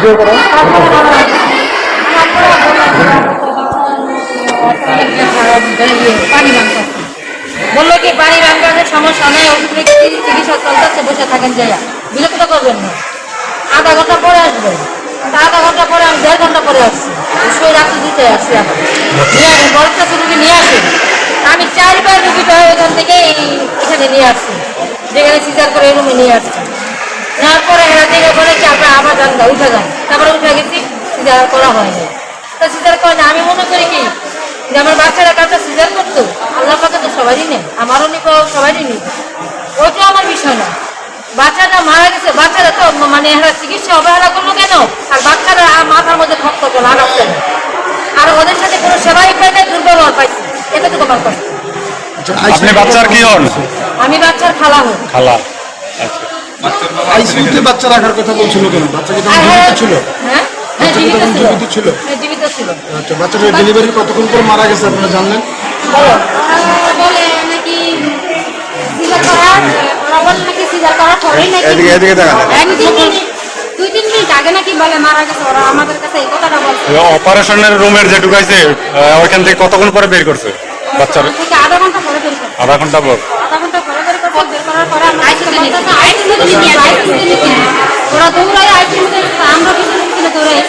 Video করো। বলল কি, পানি ভাঙতে সমস্যা নেই ওষুধ চিকিৎসা চলতেছে, বসে থাকেন যাইয়া বিরক্ত করবেন না। আধা ঘণ্টা পরে আসবেন। আধা ঘণ্টা পরে আমি দেড় ঘণ্টা পরে আসছি। শুয়ে রাখতে দিতে আসছি আবার। নিয়ে কাছে রুগী নিয়ে আসেন? আমি চারবার রুগীটা ওইখান থেকে এখানে নিয়ে আসছি। যেখানে সিজার করে এই রুমে নিয়ে আসছি। নেওয়ার পরে এরা দেখে বলেছে আপনার আবার যান গা, উঠে যান। তারপরে উঠে গেছি সিজার করা হয়নি। তো সিজার করে না আমি মনে করি কি যে আমার বাচ্চারা কাউকে সিজার করতো আল্লাহ পাকে তো সবারই নেই আমারও নিব সবারই নিব ওইটা আমার বিষয় না। বাচ্চাটা মারা গেছে বাচ্চারা তো মানে এরা চিকিৎসা অবহেলা করল কেন? আর বাচ্চারা আর মাথার মধ্যে ঠক করল আঘাত কেন আর ওদের সাথে কোনো সেবাই পাই দুর্বল হওয়ার পাইছি। এতটুকু আমার কষ্ট আপনি বাচ্চার কি হন? আমি বাচ্চার খালা হই। খালা আচ্ছা। আইসিইউতে বাচ্চা রাখার কথা বলছিল কেন? বাচ্চা কি তখন জীবিত ছিল? হ্যাঁ হ্যাঁ জীবিত ছিল। জীবিত ছিল? আচ্ছা বাচ্চাটার ডেলিভারি কতক্ষণ পর মারা গেছে আপনারা জানলেন? বলো। বলে নাকি সিজার করা ওরা বলে নাকি সিজার করার পরেই নাকি এদিকে এদিকে দেখা এক তিন মিনিট দুই তিন মিনিট আগে নাকি বলে মারা গেছে ওরা আমাদের কাছে এই কথাটা বলছে। অপারেশনের রুমের যে ঢুকাইছে আহ, ওইখান থেকে কতক্ষণ পরে বের করছে বাচ্চার? আধা ঘণ্টা পরে আধা ঘণ্টা পর। ওরা দৌড়াই আইসিইউতে আমরা পিছনে পিছনে দৌড়াই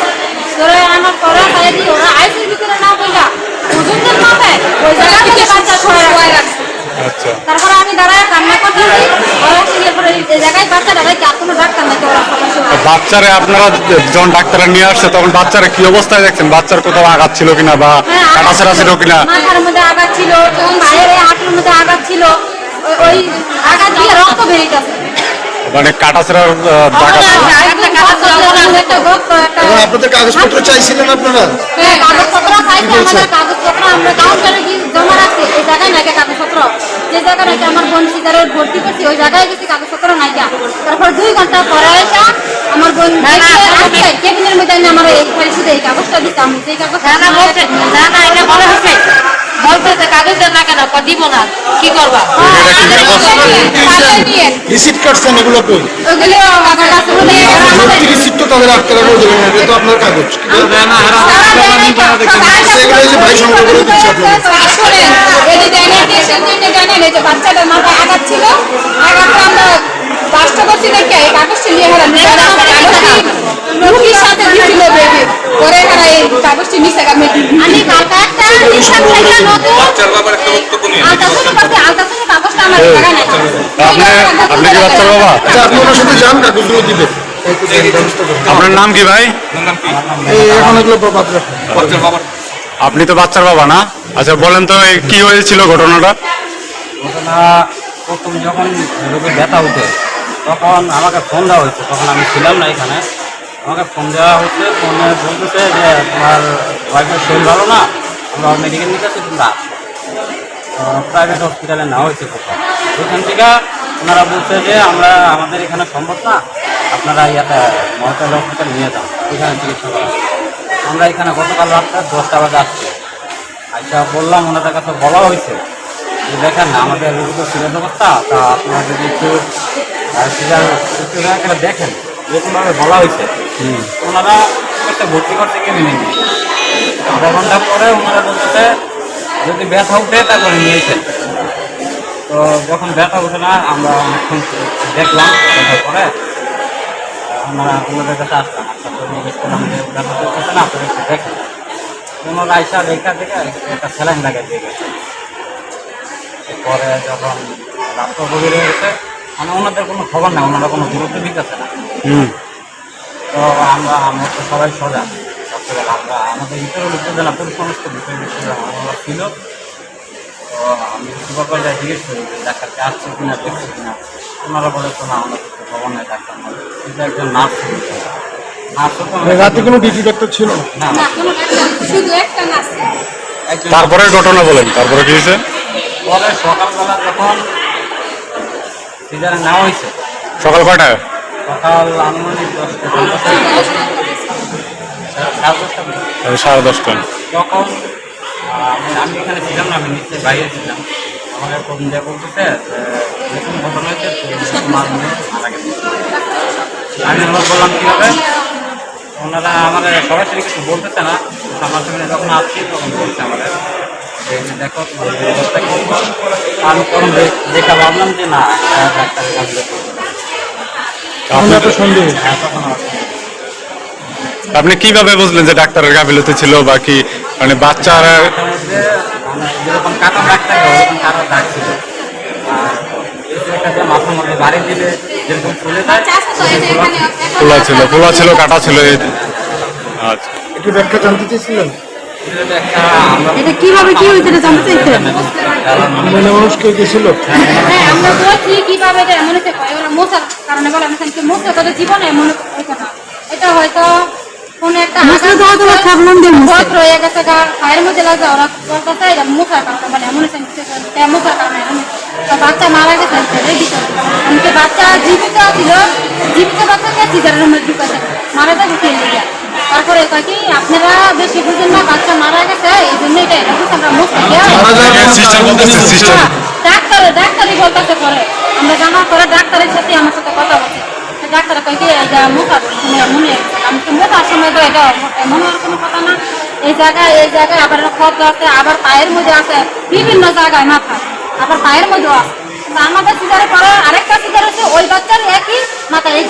দৌড়াই আনার পরে তাই ওরা আইসিইউর ভিতরে না বইলা ওজনদের মাপে ওই জায়গা থেকে বাচ্চা সরাই রাখছে আচ্ছা। তারপরে আমি দাঁড়ায় কান্না করতেছি ওরা সিরিয়াল এই জায়গায় বাচ্চা দাঁড়ায় আর কোনো ডাক্তার নাকি ওরা সবাই সবাই। বাচ্চারে আপনারা যখন ডাক্তারে নিয়ে আসছে তখন বাচ্চারা কি অবস্থায় দেখছেন? বাচ্চার কোথাও আঘাত ছিল কিনা বা হ্যাঁ, কাটাছেরা ছিল। কিনা? মাথার মধ্যে আঘাত ছিল বাইরে হাঁটুর মধ্যে আঘাত ছিল। ওই- ওই আঘাত দিয়ে রক্ত বেরিয়েছে মানে দাগ একটা এখন আপনাদের কাগজপত্র চাইছিলেন আপনারা? হ্যাঁ, কাগজপত্র চাইছে আমাদের কাগজপত্র আমরা কাউন্টারে গিয়ে জমা রাখছি এই জায়গায় নাকি কাগজপত্র। যে জায়গায় নাকি আমার বোন সিজারে ভর্তি করছি ওই জায়গায় গেছি কাগজপত্র নাই তারপর দুই ঘণ্টা পরে এসে আমার বোন কেবিনের মধ্যে আমি আমার এই শুধু এই কাগজটা দিতাম সেই কাগজ না না বলছে না না এটা বলা হচ্ছে বলতেছে কাগজ না কেন দিব না কি করবা রিসিট কাটছেন এগুলো কই ওগুলো কাগজ আছে বলে ভর্তি রিসিট তো তাদের আটকে রাখা দেবেন না এটা তো আপনার কাগজ সেগুলো যে ভাই সংগ্রহ করে দিচ্ছে আপনাদের বাচ্চাটার মাথায় আঘাত ছিল আঘাতটা আমরা বাসটা করছি দেখে এই কাগজটা নিয়ে হারান রুগীর সাথে দিছিল বেবি পরে হারা এই কাগজটি আমি একটা থেকে নতুন আলট্রাসাউন্ড করতে আলট্রাসাউন্ড কাগজটা আমার জায়গা নাই আপনি আপনি কি বাচ্চার বাবা? আচ্ছা আপনি ওনার সাথে যান কাগজগুলো দিবে। এই তো আপনার নাম কি? ভাই এখন এগুলো আপনি তো বাচ্চার বাবা না? আচ্ছা বলেন তো এই কি হয়েছিল ঘটনাটা? ঘটনা প্রথম যখন ব্যথা উঠে তখন আমাকে ফোন দেওয়া হয়েছে তখন আমি ছিলাম না এখানে। আমাকে ফোন দেওয়া হচ্ছে ফোনে বলতেছে যে তোমার ওয়াইফের শরীর ভালো না, আমরা মেডিকেল নিতে আসছি, তোমরা প্রাইভেট হসপিটালে নেওয়া হয়েছে কোথাও। ওইখান থেকে ওনারা বলছে যে আমরা, আমাদের এখানে সম্ভব না, আপনারা ইয়াতে মহাকাল হসপিটাল নিয়ে যান, ওইখানে চিকিৎসা করা আমরা এখানে গতকাল রাত্রে দশটা বাজে আসছি। আচ্ছা বললাম, ওনাদের কাছে বলা হয়েছে যে দেখেন, আমাদের রোগী তো সিরিয়াস অবস্থা, তা আপনারা যদি একটু এখানে দেখেন। এরকমভাবে বলা হয়েছে, ওনারা একটা ভর্তি করতে কেমন নেই আধা ঘণ্টা পরে ওনারা বলতেছে, যদি ব্যথা উঠে, তারপরে নিয়েছেন তো যখন ব্যথা উঠে না, আমরা অনেকক্ষণ দেখলাম, দেখার পরে ওনারা ওনাদের কাছে আসলাম। আসার পর জিজ্ঞেস যে ব্যথা চলতেছে না, আপনারা একটু দেখেন। ওনারা আইসা রেখা থেকে একটা স্যালাইন লাগিয়ে দিয়ে গেছে। পরে যখন রাত্র গভীর হয়ে গেছে মানে ওনাদের কোনো খবর নেই ওনারা কোনো গুরুত্ব দিতেছে না। হুম। তো আমরা আমরা তো সবাই সজাগ। সবচেয়ে আমরা আমাদের ভিতরে উপজেলা পুরুষ সমস্ত বিষয় বিষয়ে আমরা ছিল। তো আমি সুপার পর্যায়ে জিজ্ঞেস করি যে ডাক্তারকে আসছে কিনা দেখছে কিনা? ওনারা বলে তো না আমাদের কিছু খবর নেই ডাক্তার কিন্তু একজন নার্স রাতে কোনো ডিউটি ডাক্তার ছিল না? না না। শুধু একটা নাচ একজন তারপরে ঘটনা বলেন তারপরে কি হয়েছে? পরে সকালবেলা যখন সিজারে নেওয়া হয়েছে। সকাল কয়টায়? সকাল আনুমানিক দশটা দশটা। সাড়ে দশটা তখন আমি এখানে ছিলাম না আমি নিচে বাইরে ছিলাম। বলতেছে এরকম ঘটনা হয়েছে তো মারা গেছে। আমি বললাম কীভাবে ওনারা আমাদের সরাসরি কিছু বলতেছে না। সামনাসামনি যখন আসছি তখন বলছে আমাদের। দেখো আমি ভাবলাম যে না। তখন এত সন্দেহ? হ্যাঁ, আপনি কীভাবে বুঝলেন যে ডাক্তারের গাফিলতি ছিল বা কি? মানে বাচ্চার মানে যেরকম কাটা দাগ ওরকম কাটা দাগ ছিল। মাথার মধ্যে বাড়ি দিলে যেরকম খোলা ছিল খোলা ছিল কাটা ছিল এই আচ্ছা। একটু ব্যাখ্যা জানতে চেয়েছিলেন? এটা কীভাবে কি হয়েছে এটা জানতে চাইছেন? মনে মানুষ কেউ গেছিল হ্যাঁ আমরা বলছি কীভাবে এটা এমন হতে পারে ওরা মশার কারণে বলে আমি কিন্তু মশা তাদের জীবনে এমন হইতো না। এটা হয়তো কোন একটা ভদ্র হয়ে গেছে গা পায়ের মধ্যে লাগে ওরা বলতেছে এটা মশার কারণে মানে এমন হয়েছে মশার কারণে তো বাচ্চা মারা গেছে বিষয়ে। বাচ্চা জীবিত ছিল জীবিত বাচ্চাকে সিজার রুমে ঢুকাছে মারা যাবে কে তারপরে কয় কি আপনারা বেশি বুঝেন না বাচ্চা মারা গেছে এই জন্য এটা আমরা সিস্টার ডাক্তার ডাক্তারই বলতেছে পরে। আমরা জানার পরে ডাক্তারের সাথে আমার সাথে কথা বলছে। তো ডাক্তার কয় কি এটা মুখার শুনে মনে আমি তো মুখার সময় তো এটা মনে হওয়ার কোনো কথা না। এই জায়গায় এই জায়গায় আবার ক্ষত আছে আবার পায়ের মধ্যে আছে বিভিন্ন জায়গায় মাথা আবার পায়ের মধ্যেও আছে। আমাদের সিজারে পরে আরেকটা সিজার হচ্ছে ওই বাচ্চার একই মাথা এই